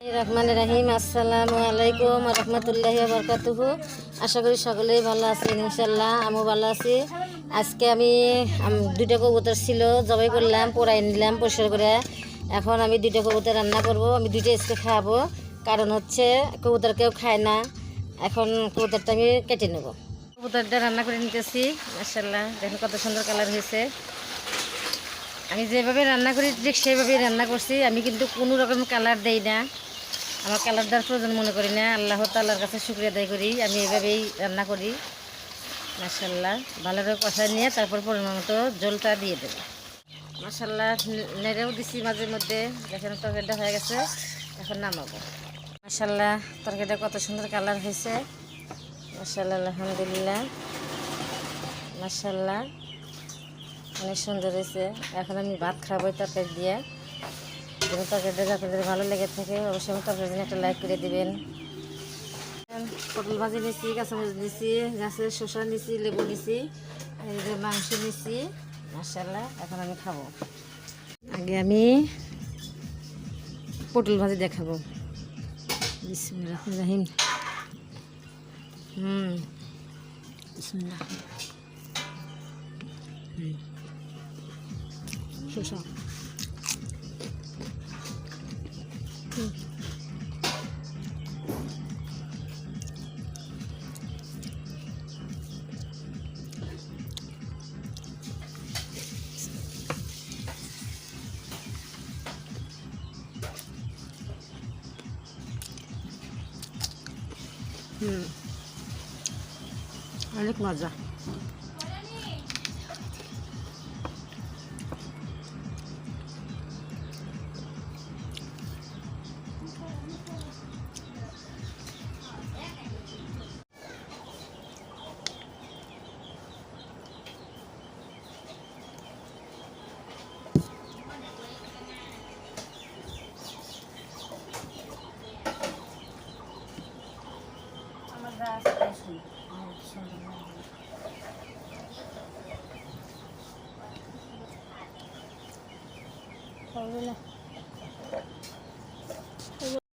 রহমান রাহিম। আসসালামু আলাইকুম রহমতুল্লাহ বরকাতুহু। আশা করি সকলেই ভালো আছেন ইনশাল্লাহ আমিও ভালো আছি। আজকে আমি দুইটা কবুতর ছিল, জবাই করলাম, পোড়াই নিলাম পরিষ্কার করে। এখন আমি দুইটা কবুতর রান্না করব। আমি দুইটা আজকে খাওয়াবো কারণ হচ্ছে কবুতর কেউ খায় না। এখন কবুতরটা আমি কেটে নেব। কবুতরটা রান্না করে নিতেছি। মাসাল্লাহ দেখেন কত সুন্দর কালার হয়েছে। আমি যেভাবে রান্না করি, ঠিক সেভাবেই রান্না করছি। আমি কিন্তু কোনো রকম কালার দেই না। আমার কালার প্রয়োজন মনে করি না। আল্লাহ তাল্লার কাছে শুক্রিয়া আদায় করি। আমি এভাবেই রান্না করি। মাসাল্লাহ ভালো করে কষা নিয়ে তারপর পরিমাণ মতো জলটা দিয়ে দেবো। মাসাল্লাহ নেড়েও দিছি মাঝে মধ্যে। দেখেন তরকারিটা হয়ে গেছে। এখন নামাবো। মাসাল্লাহ তরকারিটা কত সুন্দর কালার হয়েছে। মাসাল্লাহ আলহামদুলিল্লাহ। মাসাল্লাহ অনেক সুন্দর হয়েছে। এখন আমি ভাত খাব তরকারি দিয়ে। যদি তরকারিটা আপনাদের ভালো লেগে থাকে, অবশ্যই আমার তরকারি জন্য একটা লাইক করে দিবেন। পটল ভাজি নিছি, কাঁচামরিচ নিছি, গাছের শসা নিছি, লেবু নিছি মাংস নিছি মাসাল্লাহ এখন আমি খাব। আগে আমি পটল ভাজি দেখাবো। বিসমিল্লাহ রাহিম। হুম হুম, শসা। 음. 아, 알렉 맞아. 好的